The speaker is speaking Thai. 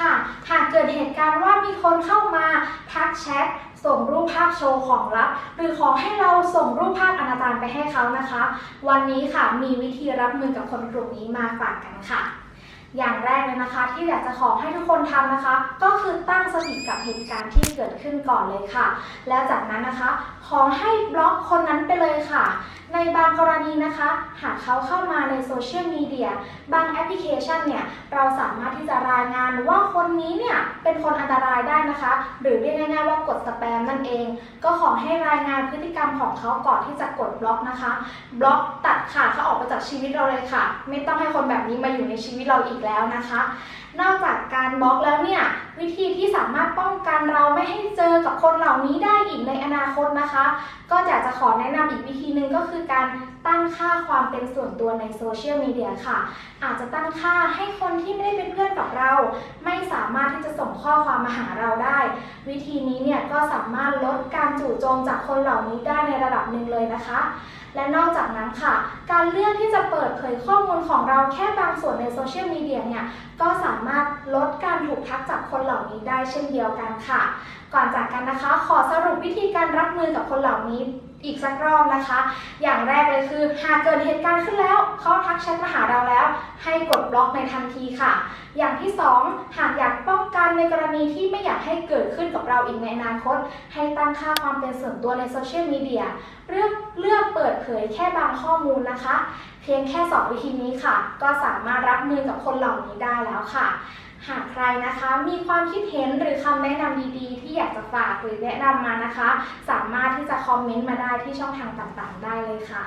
ค่ะ หากเกิดเหตุการณ์ว่ามีคนเข้ามาทักแชทส่งรูปภาพโชว์ของลับ หรือขอให้เราส่งรูปภาพอนาจารไปให้เขานะคะ วันนี้ค่ะมีวิธีรับมือกับคนกลุ่มนี้มาฝากกันค่ะ อย่างแรกเลยนะคะที่อยากจะขอให้ทุกคนทำนะคะ ก็คือตั้งสติกับเหตุการณ์ที่เกิดขึ้นก่อนเลยค่ะ แล้วจากนั้นนะคะขอให้บล็อกคนนั้นไปเลยค่ะ ในบางกรณีนะคะ หากเขาเข้ามาในโซเชียลมีเดียบางแอปพลิเคชันเนี่ยเราสามารถที่จะรายงานว่าคนนี้เนี่ยเป็นคนอันตรายได้นะคะ หรือเรียกง่ายๆว่ากดสแปมนั่นเอง ก็ขอให้รายงานพฤติกรรมของเขาก่อนที่จะกดบล็อกนะคะ บล็อกตัดขาดเขาออกไปจากชีวิตเราเลยค่ะ ไม่ต้องให้คนแบบนี้มาอยู่ในชีวิตเราอีกแล้วนะคะ นอกจากการบล็อกแล้วเนี่ยวิธีที่สามารถป้องกันเราไม่ให้เจอกับคนเหล่านี้ได้อีกในอนาคตนะคะ ก็อยากจะขอแนะนำอีกวิธีหนึ่งก็คือการตั้งค่าความเป็นส่วนตัวในโซเชียลมีเดียค่ะ อาจจะตั้งค่าให้คนที่ไม่ได้เป็นเพื่อนกับเราามารถที่จะส่งข้อความมาหาเราได้ วิธีนี้เนี่ยก็สามารถลดการจู่โจมจากคนเหล่านี้ได้ในระดับหนึ่งเลยนะคะ และนอกจากนั้นค่ะ การเลือกที่จะเปิดเผยข้อมูลของเราแค่บางส่วนในโซเชียลมีเดียเนี่ยก็สามารถลดการถูกทักจากคนเหล่านี้ได้เช่นเดียวกันค่ะ ก่อนจากกันนะคะ ขอสรุปวิธีการรับมือกับคนเหล่านี้อีกสักรอบนะคะ อย่างแรกเลยคือ หากเกิดเหตุการณ์ขึ้นแล้วเขาทักแชทมาหาเราแล้ว ให้กด ล็อกในทันทีค่ะ อย่างที่สองหากอยากป้องกันในกรณีที่ไม่อยากให้เกิดขึ้นกับเราอีกในอนาคต ให้ตั้งค่าความเป็นส่วนตัวในโซเชียลมีเดียเลือกเลือกเปิดเผยแค่บางข้อมูลนะคะ เพียงแค่ 2 วิธีนี้ค่ะ ก็สามารถรับมือกับคนเหล่านี้ได้แล้วค่ะหากใครนะคะมีความคิดเห็นหรือคำแนะนำดีๆ ที่อยากจะฝากหรือแนะนำมานะคะ สามารถที่จะคอมเมนต์มาได้ที่ช่องทางต่างๆ ได้เลยค่ะ